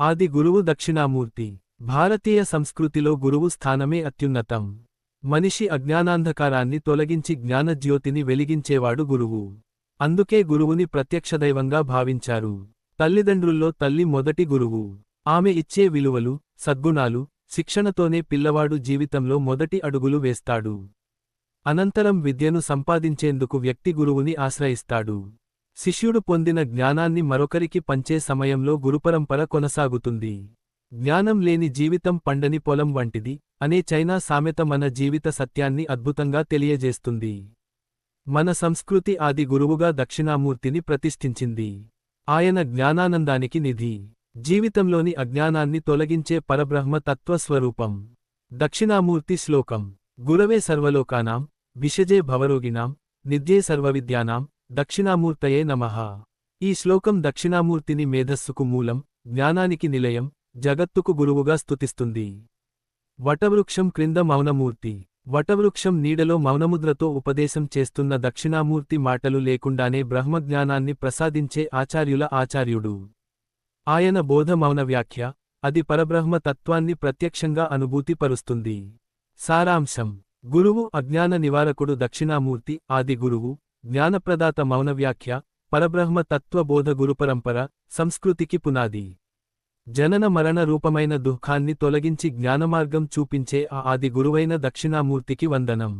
ఆది గురువు దక్షిణామూర్తి. భారతీయ సంస్కృతిలో గురువు స్థానమే అత్యున్నతం. మనిషి అజ్ఞానాంధకారాన్ని తొలగించి జ్ఞానజ్యోతిని వెలిగించేవాడు గురువు. అందుకే గురువుని ప్రత్యక్షదైవంగా భావించారు. తల్లిదండ్రుల్లో తల్లి మొదటి గురువు. ఆమె ఇచ్చే విలువలు సద్గుణాలు శిక్షణతోనే పిల్లవాడు జీవితంలో మొదటి అడుగులు వేస్తాడు. అనంతరం విద్యను సంపాదించేందుకు వ్యక్తి గురువుని ఆశ్రయిస్తాడు. శిష్యుడు పొందిన జ్ఞానాన్ని మరొకరికి పంచే సమయంలో గురుపరంపర కొనసాగుతుంది. జ్ఞానం లేని జీవితం పండని పొలం వంటిది అనే చైనా సామెత మన జీవిత సత్యాన్ని అద్భుతంగా తెలియజేస్తుంది. మన సంస్కృతి ఆది గురువుగా దక్షిణామూర్తిని ప్రతిష్ఠించింది. ఆయన జ్ఞానానందానికి నిధి. జీవితంలోని అజ్ఞానాన్ని తొలగించే పరబ్రహ్మ తత్వస్వరూపం. దక్షిణామూర్తి శ్లోకం. గురవే సర్వలోకానాం విషజే భవరోగిణాం నిద్యే సర్వవిద్యానాం దక్షిణామూర్తయే నమః. ఈ శ్లోకం దక్షిణామూర్తిని మేధస్సుకు మూలం జ్ఞానానికి నిలయం జగత్తుకు గురువుగా స్తుతిస్తుంది. వటవృక్షం క్రింద మౌనమూర్తి. వటవృక్షం నీడలో మౌనముద్రతో ఉపదేశం చేస్తున్న దక్షిణామూర్తి మాటలు లేకుండానే బ్రహ్మజ్ఞానాన్ని ప్రసాదించే ఆచార్యుల ఆచార్యుడు. ఆయన బోధ మౌన వ్యాఖ్య అది పరబ్రహ్మ తత్వాన్ని ప్రత్యక్షంగా అనుభూతిపరుస్తుంది. సారాంశం. గురువు అజ్ఞాన నివారకుడు దక్షిణామూర్తి ఆది గురువు జ్ఞానప్రదాత మౌనవ్యాఖ్య పరబ్రహ్మ తత్వబోధ గురుపరంపర సంస్కృతికి పునాది. జనన మరణ రూపమైన దుఃఖాన్ని తొలగించి జ్ఞానమార్గం చూపించే ఆ ఆది గురువైన దక్షిణామూర్తికి వందనం.